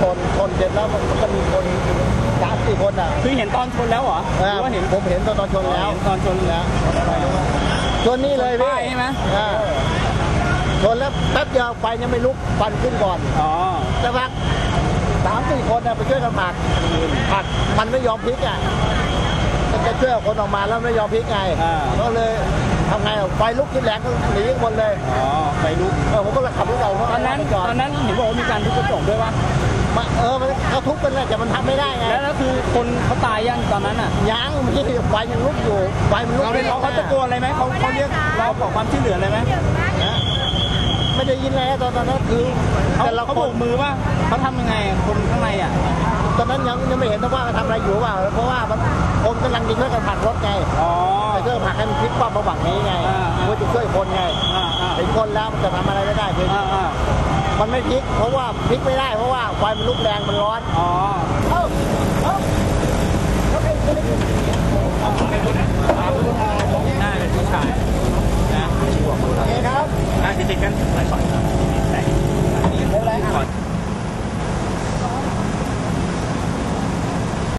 แล้วมันก็มีคนสามสี่คนอะคือเห็นตอนชนแล้วเหรอหเอรืออว่าเห็นผมเห็นตอนชนแล้วเห็นตอนชนแล้วชนนี่เลยพี่ป้ายใช่ไหมอ่าชนแล้วแป๊บเดียวไฟยังไม่ลุกฟันขึ้นก่อนอ๋อแต่ว่าสามสี่คนน่ะไปช่วยกันผลักผลักมันไม่ยอมพลิกอะมันจะช่วยเอาคนออกมาแล้วไม่ยอมพลิกไงอ่าก็เลยทำไงอะไฟลุกขึ้นแรงก็หนีหมดเลยอ๋อไฟลุกเออผมก็เลยขับรถเอาตอนนั้นไปจอดตอนนั้นเห็นบอกว่ามีการทุบกระจกด้วยปะ มาเออมันเขาทุบกันแหละแต่มันทำไม่ได้ไงแล้วแล้วคือคนเขาตายยังตอนนั้นอะยังไม่ไฟยังลุกอยู่ไฟมันลุกเราได้ร้องเขาตะโกนอะไรไหมเขาเขาเรียกเราขอความช่วยเหลืออะไรไหมนะไม่ได้ยินอะไรตอนตอนนั้นคือเขาแต่ละเขาคโบนกมือว่าเขาทำยังไงอะคนข้างในอะตอนนั้นยังยังไม่เห็นว่าเขาทำอะไรอยู่เปล่าเพราะว่ามันคนกำลังจะช่วยกันผลักรถไงอ๋อไปช่วยผลักให้มันพลิกคว่ำมาฝั่งนี้ไงอ่าเพื่อจะช่วยคนไงอ่าอ่าเห็นคนแล้วมันจะทำอะไรไม่ได้คืออ่าอ่า มันไม่พลิก เพราะว่าพลิกไม่ได้เพราะว่าไฟมันลุกแรงมันร้อน อ๋อ